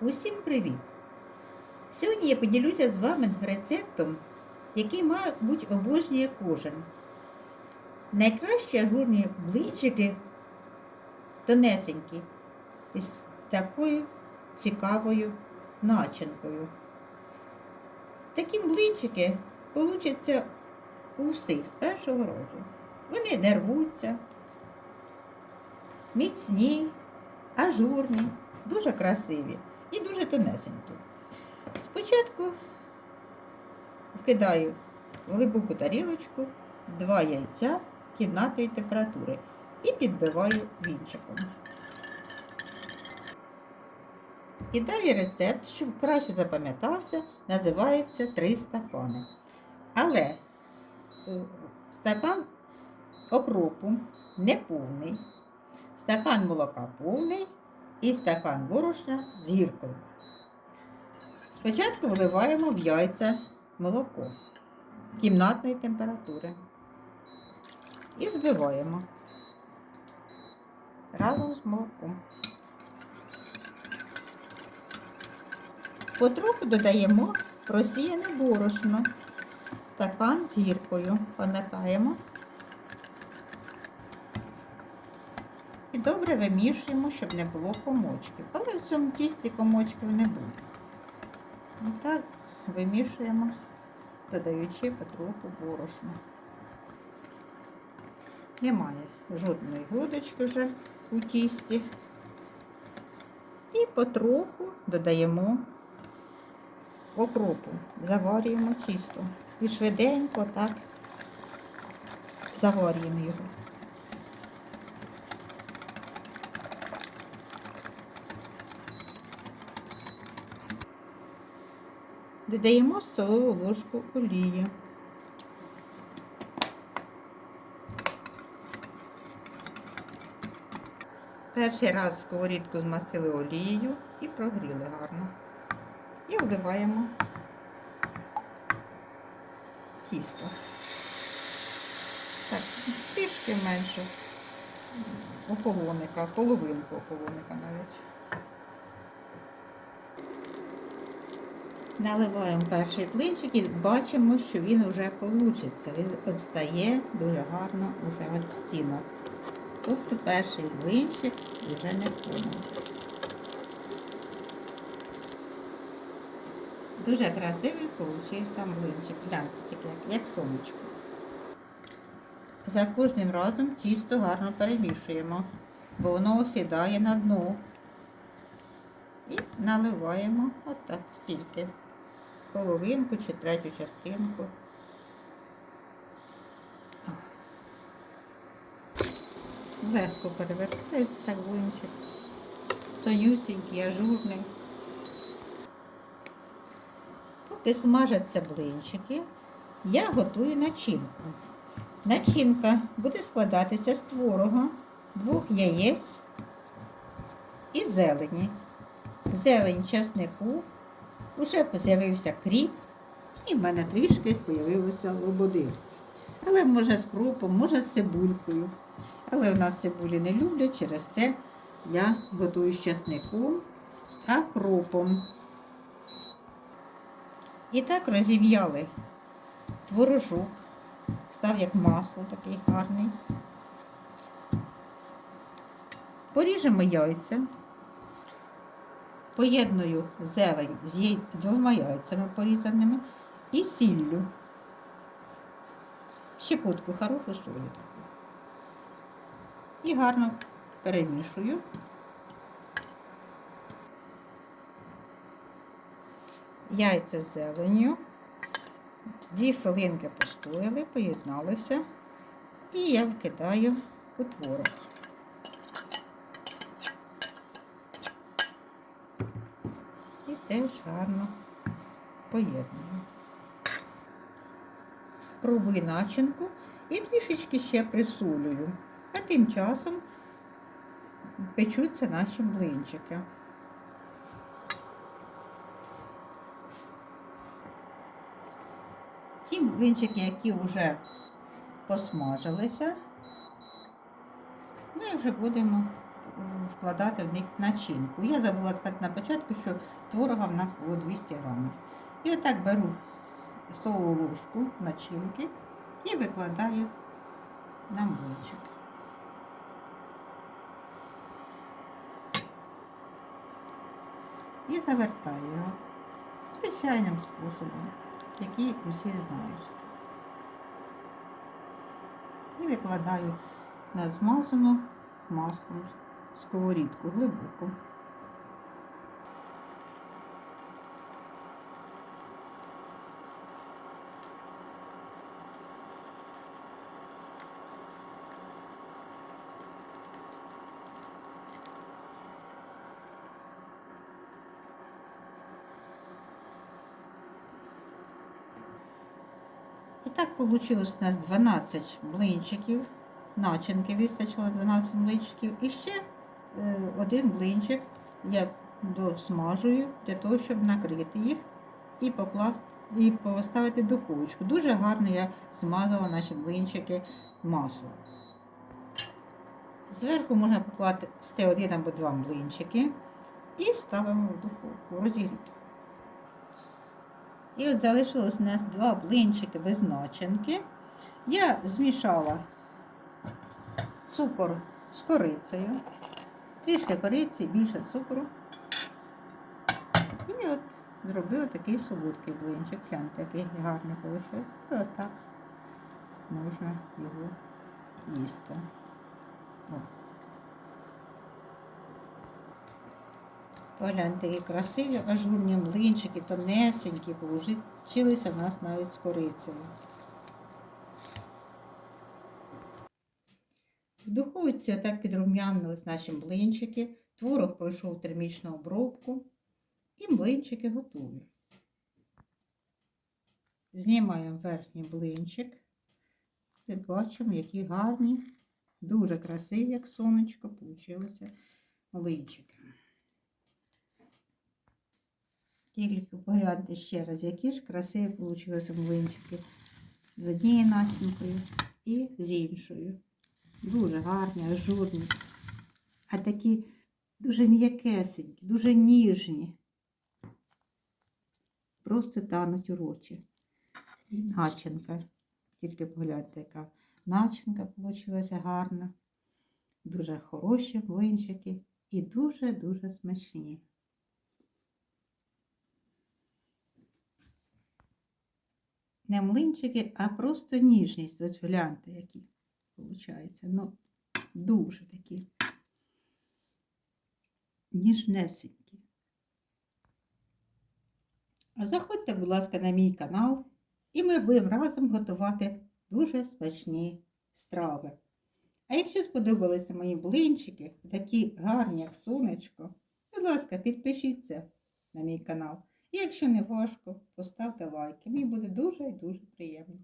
Усім привіт! Сьогодні я поділюся з вами рецептом, який, мабуть, обожнює кожен. Найкращі ажурні блинчики тонесенькі із такою цікавою начинкою. Такі блинчики получаться у всіх з першого разу. Вони не рвуться, міцні, ажурні, дуже красиві і дуже тонесенькі. Спочатку вкидаю в глибоку тарілочку два яйця кімнатної температури і підбиваю вінчиком. І далі рецепт, щоб краще запам'ятався, називається три стакани. Але е, стакан окропу не повний, стакан молока повний і стакан борошна з гіркою. Спочатку вливаємо в яйця молоко кімнатної температури і збиваємо разом з молоком. Потроху додаємо просіяне борошно, стакан з гіркою, пам'ятаємо. Добре вимішуємо, щоб не було комочків. Але в цьому тісті комочків не буде. І так вимішуємо, додаючи потроху борошна. Немає жодної грудочки вже у тісті. І потроху додаємо окропу, заварюємо тісто. І швиденько так заварюємо його. Додаємо столову ложку олії. Перший раз сковорідку змастили олією і прогріли гарно. І вливаємо тісто. Так, трішки менше ополоника, половинку ополоника навіть. Наливаємо перший блинчик і бачимо, що він вже получиться. Він відстає дуже гарно вже від стінок. Тобто перший блинчик вже не повний. Дуже красивий получився блинчик. Гляньте, як, як сонечко. За кожним разом тісто гарно перемішуємо, бо воно осідає на дно. І наливаємо отак стільки. Половинку чи третю частинку. Легко перевертається так блинчик. Тонюсенький, ажурний. Поки смажаться блинчики, я готую начинку. Начинка буде складатися з творога, двох яєць і зелені. Зелень часнику, вже з'явився кріп, і в мене трішки з'явилося лободи. Але може з крупом, може з цибулькою. Але в нас цибулі не люблять, через те я готую з часником, а кропом. І так розів'яли творожок, став як масло такий гарний. Поріжемо яйця. Поєдную зелень з двома яйцями порізаними і сіллю. Щепотку хорошу солі таку. І гарно перемішую. Яйця з зеленню. Дві хвилинки постояли, поєдналися. І я вкидаю у творог. І теж гарно поєдную. Пробую начинку і трішечки ще присолюю. А тим часом печуться наші блинчики. Ті блинчики, які вже посмажилися, ми вже будемо вкладати в них начинку. Я забула сказати на початку, що творога в нас було 200 грамів. І отак беру столову ложку начинки і викладаю на млинчик. І завертаю його звичайним способом, який усі знають. І викладаю на змазану маслом сковорідку глибоку. І так вийшло у нас 12 блинчиків. Начинки вистачило 12 блинчиків. І ще один блинчик я досмажую для того, щоб накрити їх і покласти і поставити в духовочку. Дуже гарно я змазала наші блинчики маслом. Зверху можна покласти один або два блинчики і ставимо в духовку розігріти. І от залишилось у нас два блинчики без начинки. Я змішала цукор з корицею, трішки кориці, більше цукру. І от зробила такий солодкий блинчик. Гляньте, який гарний вийшов. І отак можна його їсти. О. Погляньте, які красиві ажурні млинчики, тонесенькі, получилися в нас навіть з корицею. Духовці так підрум'янились наші млинчики, творог пройшов термічну обробку і млинчики готові. Знімаємо верхній блинчик і бачимо, які гарні, дуже красиві, як сонечко, получилися млинчики. Тільки погляньте ще раз, які ж красиві вийшли млинчики з однією начинкою і з іншою. Дуже гарні, ажурні. А такі дуже м'якесенькі, дуже ніжні. Просто тануть у роті. І начинка. Тільки погляньте, яка начинка вийшла гарна. Дуже хороші млинчики і дуже-дуже смачні. Не млинчики, а просто ніжність. Ось гляньте, які виходить. Ну, дуже такі ніжнесенькі. Заходьте, будь ласка, на мій канал, і ми будемо разом готувати дуже смачні страви. А якщо сподобалися мої блинчики, такі гарні, як сонечко, будь ласка, підпишіться на мій канал. І якщо не важко, поставте лайки. Мені буде дуже і дуже приємно.